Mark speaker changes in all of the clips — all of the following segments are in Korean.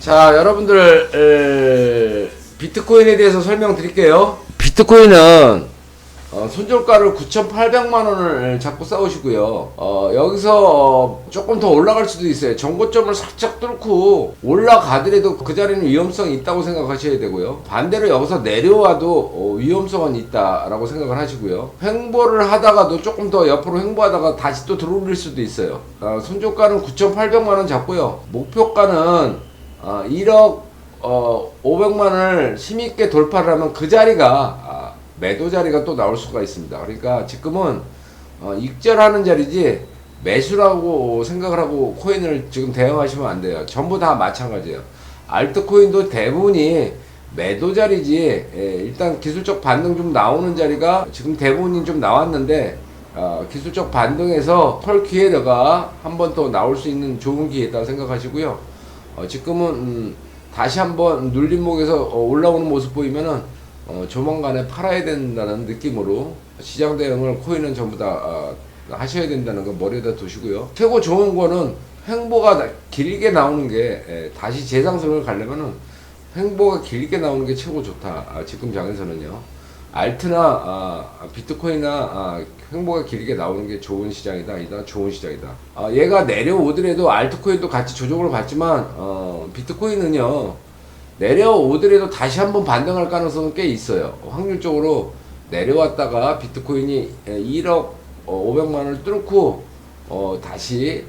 Speaker 1: 자, 여러분들 에, 비트코인에 대해서 설명드릴게요. 비트코인은 어, 손절가를 9,800만 원을 잡고 싸우시고요. 어, 여기서 어, 조금 더 올라갈 수도 있어요. 정고점을 살짝 뚫고 올라가더라도 그 자리는 위험성이 있다고 생각하셔야 되고요. 반대로 여기서 내려와도 어, 위험성은 있다라고 생각을 하시고요. 횡보를 하다가도 조금 더 옆으로 횡보하다가 다시 또 들어올릴 수도 있어요. 어, 손절가는 9,800만 원 잡고요. 목표가는 어, 1억 어, 500만을 힘있게 돌파를 하면 그 자리가 아, 매도 자리가 또 나올 수가 있습니다. 그러니까 지금은 어, 익절하는 자리지 매수라고 생각을 하고 코인을 지금 대응하시면 안 돼요. 전부 다 마찬가지예요. 알트코인도 대부분이 매도 자리지 예, 일단 기술적 반등 좀 나오는 자리가 지금 대부분이 좀 나왔는데 어, 기술적 반등에서 털 기회가 한 번 더 나올 수 있는 좋은 기회다 생각하시고요. 어, 지금은 음, 다시 한번 눌림목에서 어, 올라오는 모습 보이면은 어, 조만간에 팔아야 된다는 느낌으로 시장 대응을 코인은 전부 다 어, 하셔야 된다는 거 머리에다 두시고요. 최고 좋은 거는 횡보가 나- 길게 나오는 게 에, 다시 재상승을 가려면은 횡보가 길게 나오는 게 최고 좋다. 아, 지금 장에서는요. 알트나 아, 비트코인이나 아, 횡보가 길게 나오는 게 좋은 시장이다. 이다 좋은 시장이다. 아, 얘가 내려오더라도 알트코인도 같이 조정을 받지만 어, 비트코인은요. 내려오더라도 다시 한번 반등할 가능성은 꽤 있어요. 확률적으로 내려왔다가 비트코인이 1억 500만 원을 뚫고 어, 다시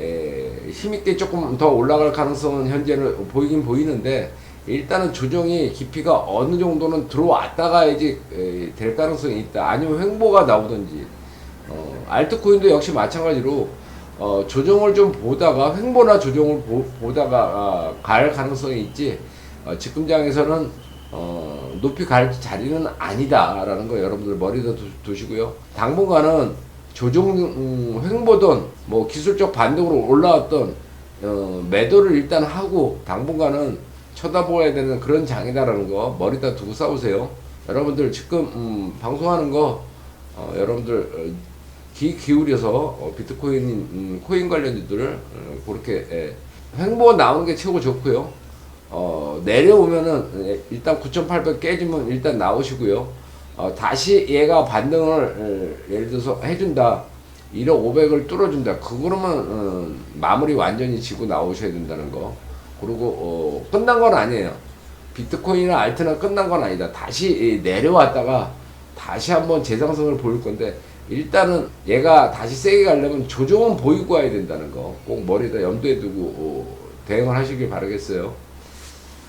Speaker 1: 에, 힘있게 조금 더 올라갈 가능성은 현재는 보이긴 보이는데 일단은 조정이 깊이가 어느 정도는 들어왔다가야지 에, 될 가능성이 있다. 아니면 횡보가 나오든지 어, 알트코인도 역시 마찬가지로 어, 조정을 좀 보다가 횡보나 조정을 보, 다가 아, 갈 가능성이 있지 어, 지금장에서는 어, 높이 갈 자리는 아니다라는 거 여러분들 머리에 두, 두시고요. 당분간은 조정 음, 횡보든 뭐 기술적 반등으로 올라왔던 어, 매도를 일단 하고 당분간은 쳐다보아야 되는 그런 장이다라는 거 머리다 두고 싸우세요. 여러분들 지금 음, 방송하는 거 어, 여러분들 어, 귀 기울여서 어, 비트코인 음, 코인 관련주들을 어, 그렇게 예, 횡보 나오는 게 최고 좋고요. 어, 내려오면은 예, 일단 9,800 깨지면 일단 나오시고요. 어, 다시 얘가 반등을 예, 예를 들어서 해준다. 1억 500을 뚫어준다. 그거로만 어, 마무리 완전히 지고 나오셔야 된다는 거. 그리고 어, 끝난 건 아니에요. 비트코인이나 알트나 끝난 건 아니다. 다시 예, 내려왔다가 다시 한번 재상승을 보일 건데 일단은 얘가 다시 세게 가려면 조정은 보이고 와야 된다는 거 꼭 머리에다 염두에 두고 어, 대응을 하시길 바라겠어요.